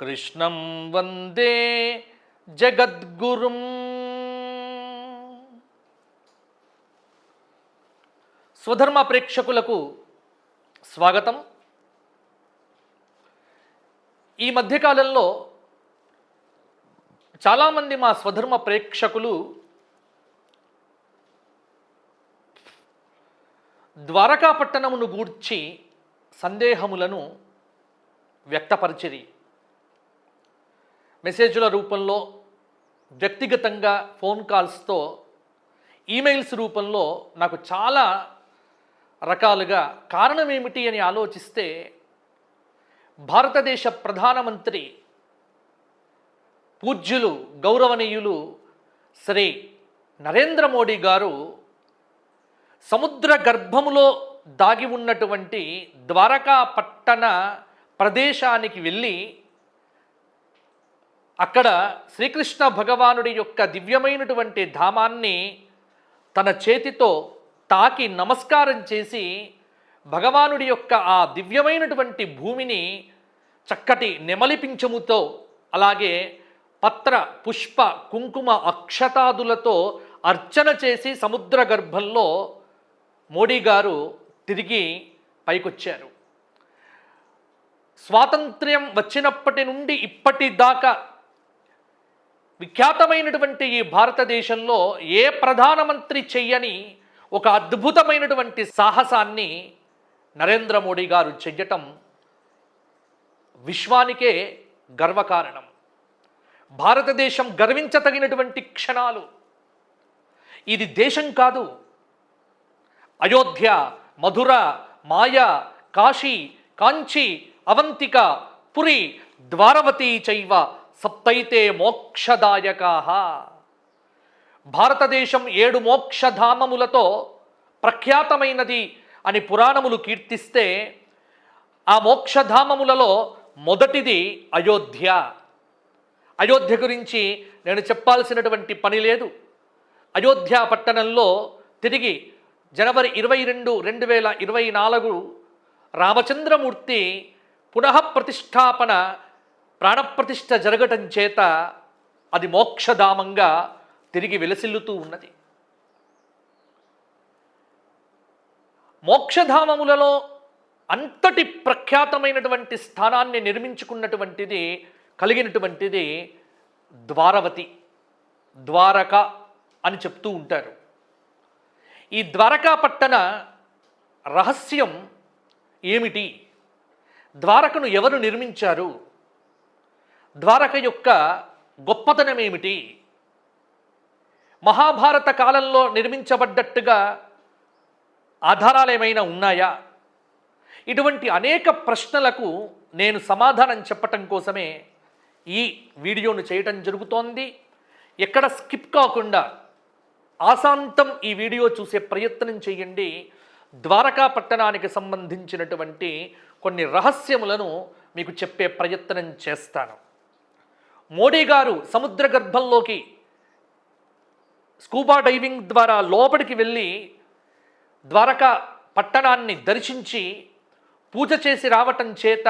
కృష్ణం వందే జగద్గురుం. స్వధర్మ ప్రేక్షకులకు స్వాగతం. ఈ మధ్యకాలంలో చాలామంది మా స్వధర్మ ప్రేక్షకులు ద్వారకాపట్టణమును గూర్చి సందేహములను వ్యక్తపరిచిరి. మెసేజ్ల రూపంలో వ్యక్తిగతంగా ఫోన్ కాల్స్తో ఈమెయిల్స్ రూపంలో నాకు చాలా రకాలుగా కారణం ఏమిటి అని ఆలోచిస్తే భారతదేశ ప్రధానమంత్రి పూజ్యులు గౌరవనీయులు శ్రీ నరేంద్ర మోడీ గారు సముద్ర గర్భములో దాగి ఉన్నటువంటి ద్వారకా పట్టణ ప్రదేశానికి వెళ్ళి అక్కడ శ్రీకృష్ణ భగవానుడి యొక్క దివ్యమైనటువంటి ధామాన్ని తన చేతితో తాకి నమస్కారం చేసి భగవానుడి యొక్క ఆ దివ్యమైనటువంటి భూమిని చక్కటి నెమలిపించముతో అలాగే పత్ర పుష్ప కుంకుమ అక్షతాదులతో అర్చన చేసి సముద్ర గర్భంలో మోడీ గారు తిరిగి పైకొచ్చారు. స్వాతంత్ర్యం వచ్చినప్పటి నుండి ఇప్పటిదాకా విఖ్యాతమైనటువంటి ఈ భారతదేశంలో ఏ ప్రధానమంత్రి చెయ్యని ఒక అద్భుతమైనటువంటి సాహసాన్ని నరేంద్ర మోడీ గారు చెయ్యటం విశ్వానికే గర్వకారణం. భారతదేశం గర్వించతగినటువంటి క్షణాలు. ఇది దేశం కాదు. అయోధ్య మధుర మాయ కాశీ కాంచి అవంతిక పురి ద్వారవతి చైవ సప్తైతే మోక్షదాయకా భారతదేశం ఏడు మోక్షధామములతో ప్రఖ్యాతమైనది అని పురాణములు కీర్తిస్తే ఆ మోక్షధామములలో మొదటిది అయోధ్య. అయోధ్య గురించి నేను చెప్పాల్సినటువంటి పని లేదు. అయోధ్య పట్టణంలో తిరిగి జనవరి ఇరవై రెండు రెండు వేల ఇరవై నాలుగు రామచంద్రమూర్తి పునః ప్రతిష్టాపన ప్రాణప్రతిష్ఠ జరగటం చేత అది మోక్షధామంగా తిరిగి వెలసిల్లుతూ ఉన్నది. మోక్షధామములలో అంతటి ప్రఖ్యాతమైనటువంటి స్థానాన్ని నిర్మించుకున్నటువంటిది కలిగినటువంటిది ద్వారవతి ద్వారక అని చెప్తూ ఉంటారు. ఈ ద్వారకా పట్టణ రహస్యం ఏమిటి? ద్వారకను ఎవరు నిర్మించారు? ద్వారక యొక్క గొప్పతనం ఏమిటి మహాభారత కాలంలో నిర్మించబడ్డట్టుగా ఆధారాలు ఏమైనా ఉన్నాయా? ఇటువంటి అనేక ప్రశ్నలకు నేను సమాధానం చెప్పటం కోసమే ఈ వీడియోను చేయటం జరుగుతోంది. ఎక్కడ స్కిప్ కాకుండా ఆశాంతం ఈ వీడియో చూసే ప్రయత్నం చేయండి. ద్వారకా పట్టణానికి సంబంధించినటువంటి కొన్ని రహస్యములను మీకు చెప్పే ప్రయత్నం చేస్తాను. మోడీ గారు సముద్ర గర్భంలోకి స్కూబా డైవింగ్ ద్వారా లోపలికి వెళ్ళి ద్వారకా పట్టణాన్ని దర్శించి పూజ చేసి రావటం చేత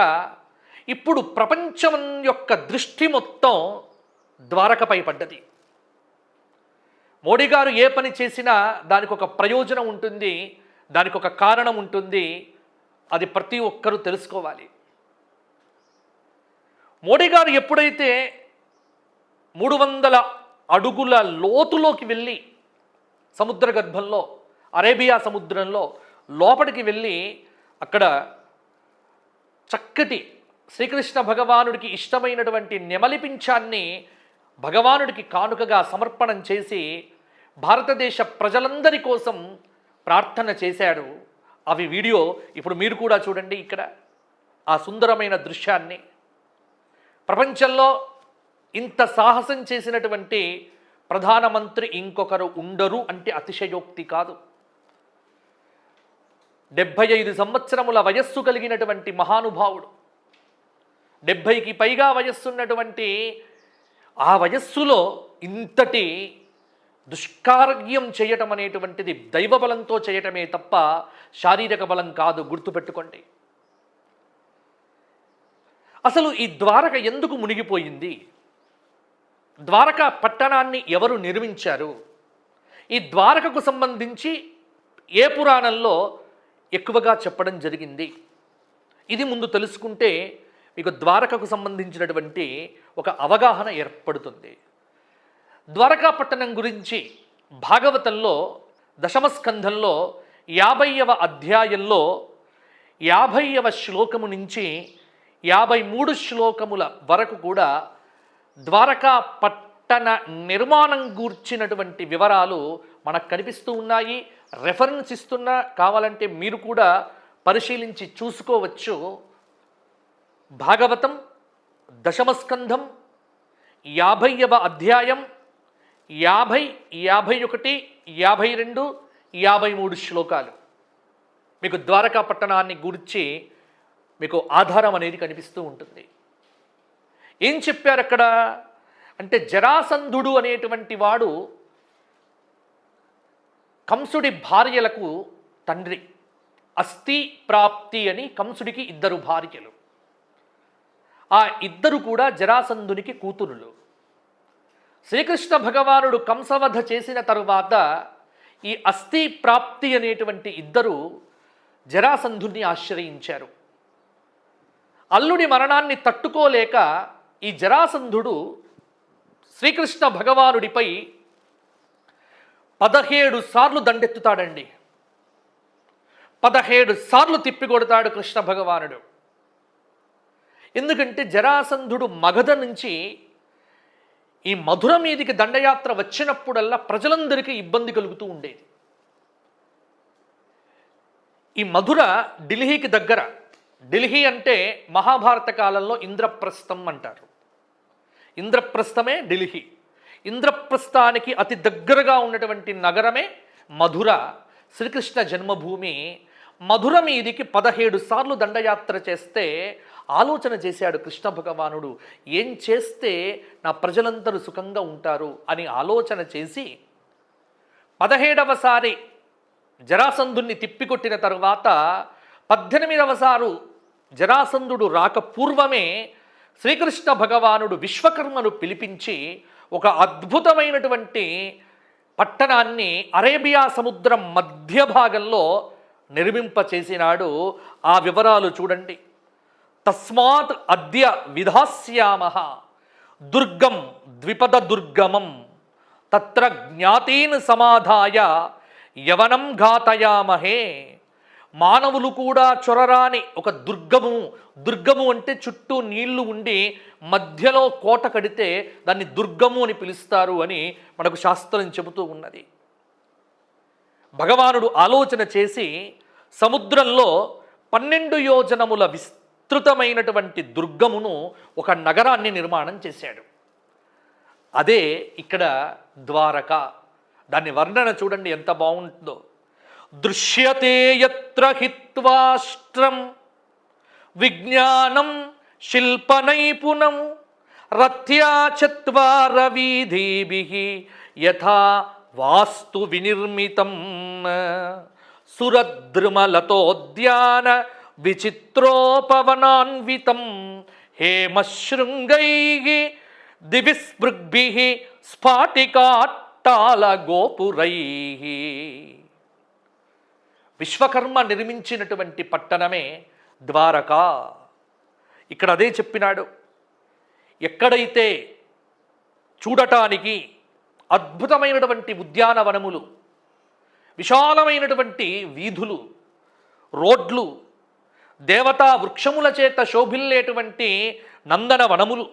ఇప్పుడు ప్రపంచం యొక్క దృష్టి మొత్తం ద్వారకపై పడ్డది. మోడీ గారు ఏ పని చేసినా దానికి ఒక ప్రయోజనం ఉంటుంది దానికి ఒక కారణం ఉంటుంది అది ప్రతి ఒక్కరూ తెలుసుకోవాలి. మోడీ గారు ఎప్పుడైతే మూడు వందల అడుగుల లోతులోకి వెళ్ళి సముద్ర గర్భంలో అరేబియా సముద్రంలో లోపలికి వెళ్ళి అక్కడ చక్కటి శ్రీకృష్ణ భగవానుడికి ఇష్టమైనటువంటి నెమలిపించాన్ని భగవానుడికి కానుకగా సమర్పణం చేసి భారతదేశ ప్రజలందరి కోసం ప్రార్థన చేశాడు. అవి వీడియో ఇప్పుడు మీరు కూడా చూడండి ఇక్కడ. ఆ సుందరమైన దృశ్యాన్ని. ప్రపంచంలో ఇంత సాహసం చేసినటువంటి ప్రధానమంత్రి ఇంకొకరు ఉండరు అంటే అతిశయోక్తి కాదు. డెబ్భై ఐదు సంవత్సరముల వయస్సు కలిగినటువంటి మహానుభావుడు డెబ్భైకి పైగా వయస్సున్నటువంటి ఆ వయస్సులో ఇంతటి దుష్కార్యం చేయటం అనేటువంటిది దైవ బలంతో చేయటమే తప్ప శారీరక బలం కాదు గుర్తుపెట్టుకోండి. అసలు ఈ ద్వారక ఎందుకు మునిగిపోయింది? ద్వారక పట్టణాన్ని ఎవరు నిర్మించారు? ఈ ద్వారకకు సంబంధించి ఏ పురాణంలో ఎక్కువగా చెప్పడం జరిగింది? ఇది ముందు తెలుసుకుంటే మీకు ద్వారకకు సంబంధించినటువంటి ఒక అవగాహన ఏర్పడుతుంది. ద్వారకా పట్టణం గురించి భాగవతంలో దశమస్కంధంలో యాభైవ అధ్యాయంలో యాభైవ శ్లోకము నుంచి యాభై మూడు శ్లోకముల వరకు కూడా ద్వారకా పట్టణ నిర్మాణం గూర్చినటువంటి వివరాలు మనకు కనిపిస్తూ ఉన్నాయి. రెఫరెన్స్ ఇస్తున్నా కావాలంటే మీరు కూడా పరిశీలించి చూసుకోవచ్చు. భాగవతం దశమస్కంధం యాభైవ అధ్యాయం యాభై యాభై ఒకటి యాభై రెండు యాభై మూడు శ్లోకాలు. మీకు ద్వారకా పట్టణాన్ని గురించి మీకు ఆధారం అనేది కనిపిస్తూ ఉంటుంది. ఏం చెప్పారు అక్కడ? అంటే జరాసంధుడు అనేటువంటి వాడు కంసుడి భార్యలకు తండ్రి అస్థి ప్రాప్తి అని కంసుడికి ఇద్దరు భార్యలు. ఆ ఇద్దరు కూడా జరాసంధునికి కూతురులు. శ్రీకృష్ణ భగవానుడు కంసవధ చేసిన తరువాత ఈ అస్థి ప్రాప్తి అనేటువంటి ఇద్దరు జరాసంధుని ఆశ్రయించారు. అల్లుడి మరణాన్ని తట్టుకోలేక ఈ జరాసంధుడు శ్రీకృష్ణ భగవానుడిపై పదహేడు సార్లు దండెత్తుతాడండి. పదహేడు సార్లు తిప్పికొడతాడు కృష్ణ భగవానుడు. ఎందుకంటే జరాసంధుడు మగధ నుంచి ఈ మధుర మీదికి దండయాత్ర వచ్చినప్పుడల్లా ప్రజలందరికీ ఇబ్బంది కలుగుతూ ఉండేది. ఈ మధుర ఢిల్లీకి దగ్గర ఢిల్లీ అంటే మహాభారత కాలంలో ఇంద్రప్రస్థం అంటారు. ఇంద్రప్రస్థమే ఢిల్లీ ఇంద్రప్రస్థానికి అతి దగ్గరగా ఉన్నటువంటి నగరమే మధుర. శ్రీకృష్ణ జన్మభూమి. మధుర మీదికి పదహేడు సార్లు దండయాత్ర చేస్తే ఆలోచన చేశాడు కృష్ణ భగవానుడు. ఏం చేస్తే నా ప్రజలందరూ సుఖంగా ఉంటారు అని ఆలోచన చేసి పదహేడవసారి జరాసంధుణ్ణి తిప్పికొట్టిన తరువాత పద్దెనిమిదవసారు జరాసంధుడు రాక పూర్వమే శ్రీకృష్ణ భగవానుడు విశ్వకర్మను పిలిపించి ఒక అద్భుతమైనటువంటి పట్టణాన్ని అరేబియా సముద్రం మధ్య భాగంలో నిర్మింపచేసినాడు ఆ వివరాలు చూడండి. తస్మాత్ అద్య విధాస్యామ దుర్గం ద్విపద దుర్గమం. తత్ర జ్ఞాతీన్ సమాధాయ యవనం ఘాతయామహే. మానవులు కూడా చొరరాని ఒక దుర్గము. దుర్గము అంటే చుట్టూ నీళ్ళు ఉండి మధ్యలో కోట కడితే దాన్ని దుర్గము అని పిలుస్తారు అని మనకు శాస్త్రం చెబుతూ ఉన్నది. భగవానుడు ఆలోచన చేసి సముద్రంలో పన్నెండు యోజనముల విస్తృతమైనటువంటి దుర్గమును ఒక నగరాన్ని నిర్మాణం చేశాడు. అదే ఇక్కడ ద్వారక. దాని వర్ణన చూడండి ఎంత బాగుంటుందో. దృశ్యతే ఎత్ర హిత్వాష్ట్రం విజ్ఞానం శిల్పనైపుణం రథ్యా చత్వార వీధీభి యథా వాస్తు వినిర్మితం. సురద్రుమలతోద్యాన విచిత్రోపవనాన్వితం. హేమశృంగై. దివిస్పృగ్భి. స్ఫాటికాట్టాల గోపురై విశ్వకర్మ నిర్మించినటువంటి పట్టణమే ద్వారకా. ఇక్కడ అదే చెప్పినాడు. ఎక్కడైతే చూడటానికి అద్భుతమైనటువంటి ఉద్యానవనములు విశాలమైనటువంటి వీధులు రోడ్లు దేవతా వృక్షముల చేత శోభిల్లేటువంటి నందన వనములు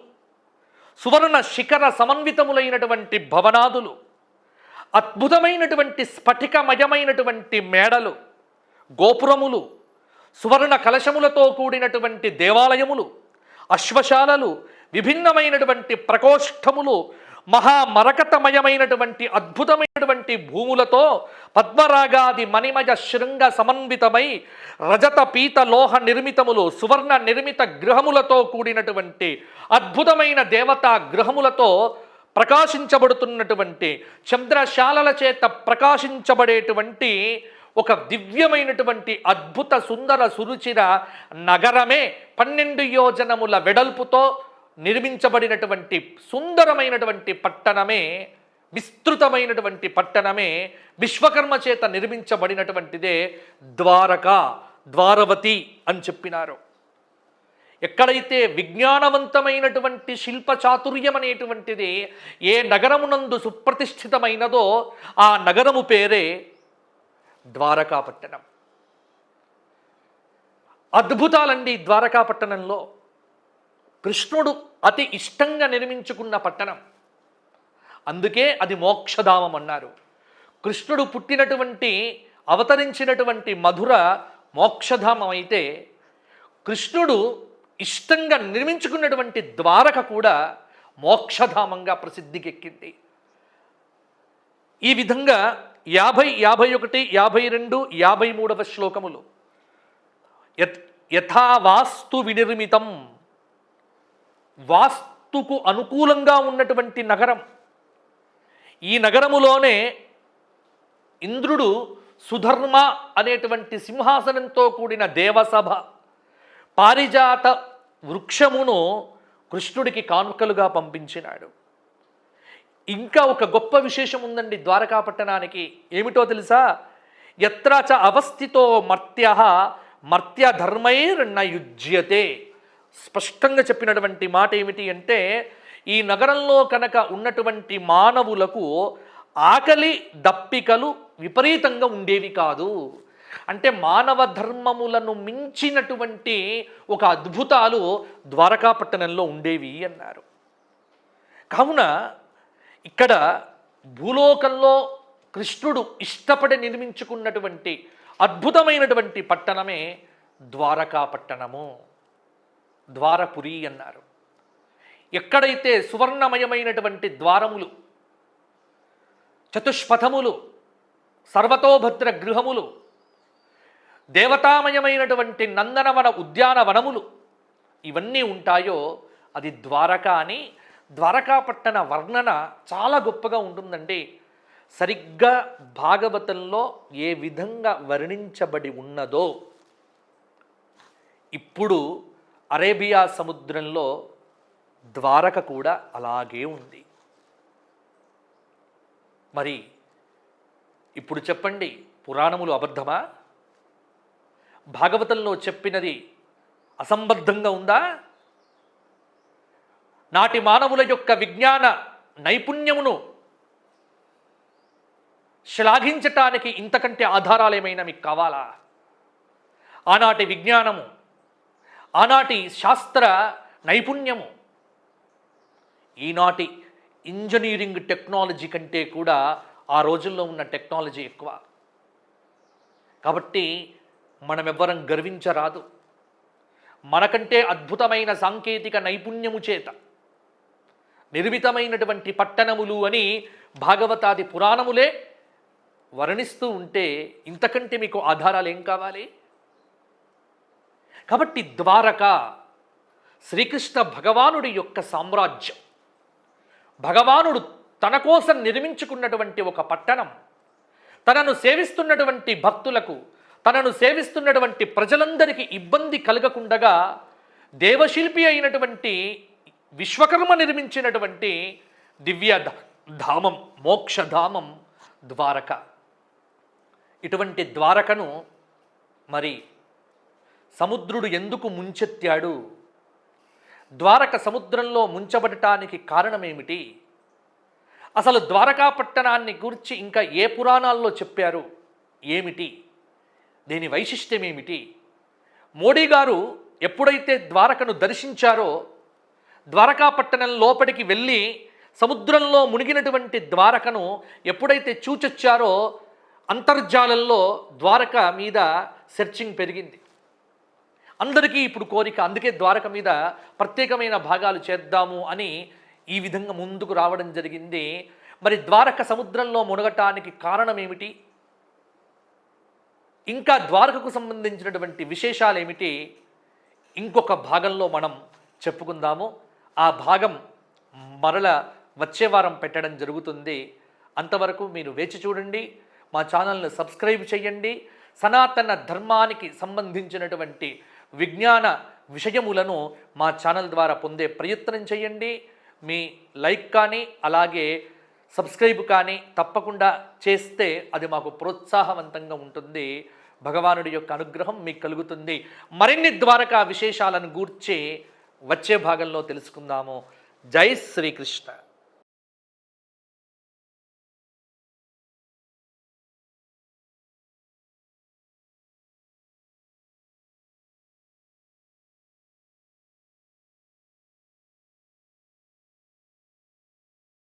సువర్ణ శిఖర సమన్వితములైనటువంటి భవనాదులు అద్భుతమైనటువంటి స్ఫటికమయమైనటువంటి మేడలు గోపురములు సువర్ణ కలశములతో కూడినటువంటి దేవాలయములు అశ్వశాలలు విభిన్నమైనటువంటి ప్రకోష్ఠములు మహామరకతమయమైనటువంటి అద్భుతమైనటువంటి భూములతో పద్మరాగాది మణిమయ శృంగ సమన్వితమై రజత పీత లోహ నిర్మితములు సువర్ణ నిర్మిత గృహములతో కూడినటువంటి అద్భుతమైన దేవతా గృహములతో ప్రకాశించబడుతున్నటువంటి చంద్రశాలల చేత ప్రకాశించబడేటువంటి ఒక దివ్యమైనటువంటి అద్భుత సుందర సురుచిర నగరమే పన్నెండు యోజనముల వెడల్పుతో నిర్మించబడినటువంటి సుందరమైనటువంటి పట్టణమే విస్తృతమైనటువంటి పట్టణమే విశ్వకర్మ చేత నిర్మించబడినటువంటిదే ద్వారక ద్వారవతి అని చెప్పినారు. ఎక్కడైతే విజ్ఞానవంతమైనటువంటి శిల్ప చాతుర్యం అనేటువంటిది ఏ నగరమునందు సుప్రతిష్ఠితమైనదో ఆ నగరము పేరే ద్వారకాపట్టణం. అద్భుతాలండి ద్వారకాపట్టణంలో. కృష్ణుడు అతి ఇష్టంగా నిర్మించుకున్న పట్టణం. అందుకే అది మోక్షధామం అన్నారు. కృష్ణుడు పుట్టినటువంటి అవతరించినటువంటి మధుర మోక్షధామం అయితే కృష్ణుడు ఇష్టంగా నిర్మించుకున్నటువంటి ద్వారక కూడా మోక్షధామంగా ప్రసిద్ధికెక్కింది. ఈ విధంగా యాభై యాభై ఒకటి యాభై రెండు యాభై మూడవ శ్లోకములు. యథావాస్తు వినిర్మితం. వాస్తుకు అనుకూలంగా ఉన్నటువంటి నగరం. ఈ నగరములోనే ఇంద్రుడు సుధర్మ అనేటువంటి సింహాసనంతో కూడిన దేవసభ పారిజాత వృక్షమును కృష్ణుడికి కానుకలుగా పంపించినాడు. ఇంకా ఒక గొప్ప విశేషం ఉందండి ద్వారకా పట్టణానికి. ఏమిటో తెలుసా? ఎత్ర అవస్థితో మర్త్య మర్త్య ధర్మైర్న యుజ్యతే స్పష్టంగా చెప్పినటువంటి మాట ఏమిటి అంటే ఈ నగరంలో కనుక ఉన్నటువంటి మానవులకు ఆకలి దప్పికలు విపరీతంగా ఉండేవి కాదు. అంటే మానవ ధర్మములను మించినటువంటి ఒక అద్భుతాలు ద్వారకా పట్టణంలో ఉండేవి అన్నారు. కావున ఇక్కడ భూలోకంలో కృష్ణుడు ఇష్టపడి నిర్మించుకున్నటువంటి అద్భుతమైనటువంటి పట్టణమే ద్వారకా పట్టణము. ద్వారపురి అన్నారు. ఎక్కడైతే సువర్ణమయమైనటువంటి ద్వారములు చతుష్పథములు సర్వతోభద్ర గృహములు దేవతామయమైనటువంటి నందనవన ఉద్యానవనములు ఇవన్నీ ఉంటాయో అది ద్వారక అని ద్వారకాపట్టణ వర్ణన చాలా గొప్పగా ఉంటుందండి. సరిగ్గా భాగవతంలో ఏ విధంగా వర్ణించబడి ఉన్నదో. ఇప్పుడు అరేబియా సముద్రంలో ద్వారక కూడా అలాగే ఉంది. మరి ఇప్పుడు చెప్పండి పురాణములు అబద్ధమా? భాగవతంలో చెప్పినది అసంబద్ధంగా ఉందా? నాటి మానవుల యొక్క విజ్ఞాన నైపుణ్యమును శ్లాఘించటానికి ఇంతకంటే ఆధారాలు ఏమైనా మీకు కావాలా? ఆనాటి విజ్ఞానము ఆనాటి శాస్త్ర నైపుణ్యము ఈనాటి ఇంజనీరింగ్ టెక్నాలజీ కంటే కూడా ఆ రోజుల్లో ఉన్న టెక్నాలజీ ఎక్కువ. కాబట్టి మనమెవ్వరం గర్వించరాదు. మనకంటే అద్భుతమైన సాంకేతిక నైపుణ్యము చేత నిర్మితమైనటువంటి పట్టణములు అని భాగవతాది పురాణములే వర్ణిస్తూ ఉంటే ఇంతకంటే మీకు ఆధారాలు ఏం కావాలి? కాబట్టి ద్వారక శ్రీకృష్ణ భగవానుడి యొక్క సామ్రాజ్యం. భగవానుడు తన కోసం నిర్మించుకున్నటువంటి ఒక పట్టణం. తనను సేవిస్తున్నటువంటి భక్తులకు తనను సేవిస్తున్నటువంటి ప్రజలందరికీ ఇబ్బంది కలగకుండగా దేవశిల్పి అయినటువంటి విశ్వకర్మ నిర్మించినటువంటి దివ్య ధామం మోక్షధామం ద్వారక. ఇటువంటి ద్వారకను మరి సముద్రుడు ఎందుకు ముంచెత్తాడు? ద్వారక సముద్రంలో ముంచబడటానికి కారణమేమిటి? అసలు ద్వారకా పట్టణాన్ని గురించి ఇంకా ఏ పురాణాల్లో చెప్పారు? ఏమిటి? దీని వైశిష్ట్యం ఏమిటి మోడీ గారు ఎప్పుడైతే ద్వారకను దర్శించారో ద్వారకా పట్టణం లోపలికి వెళ్ళి సముద్రంలో మునిగినటువంటి ద్వారకను ఎప్పుడైతే చూచొచ్చారో అంతర్జాలంలో ద్వారక మీద సెర్చింగ్ పెరిగింది. అందరికీ ఇప్పుడు కోరిక అందుకే ద్వారక మీద ప్రత్యేకమైన భాగాలు చేద్దాము అని ఈ విధంగా ముందుకు రావడం జరిగింది. మరి ద్వారక సముద్రంలో మునగటానికి కారణం ఏమిటి? ఇంకా ద్వారకకు సంబంధించినటువంటి విశేషాలు ఏమిటి? ఇంకొక భాగంలో మనం చెప్పుకుందాము. ఆ భాగం మరల వచ్చే వారం పెట్టడం జరుగుతుంది. అంతవరకు మీరు వేచి చూడండి. మా ఛానల్ని సబ్స్క్రైబ్ చేయండి. సనాతన ధర్మానికి సంబంధించినటువంటి విజ్ఞాన విషయములను మా ఛానల్ ద్వారా పొందే ప్రయత్నం చేయండి. మీ లైక్ కానీ అలాగే సబ్స్క్రైబ్ కానీ తప్పకుండా చేస్తే అది మాకు ప్రోత్సాహవంతంగా ఉంటుంది. భగవానుడి యొక్క అనుగ్రహం మీకు కలుగుతుంది. మరిన్ని ద్వారకా విశేషాలను గూర్చి వచ్చే భాగంలో తెలుసుకుందాము. జై శ్రీకృష్ణ.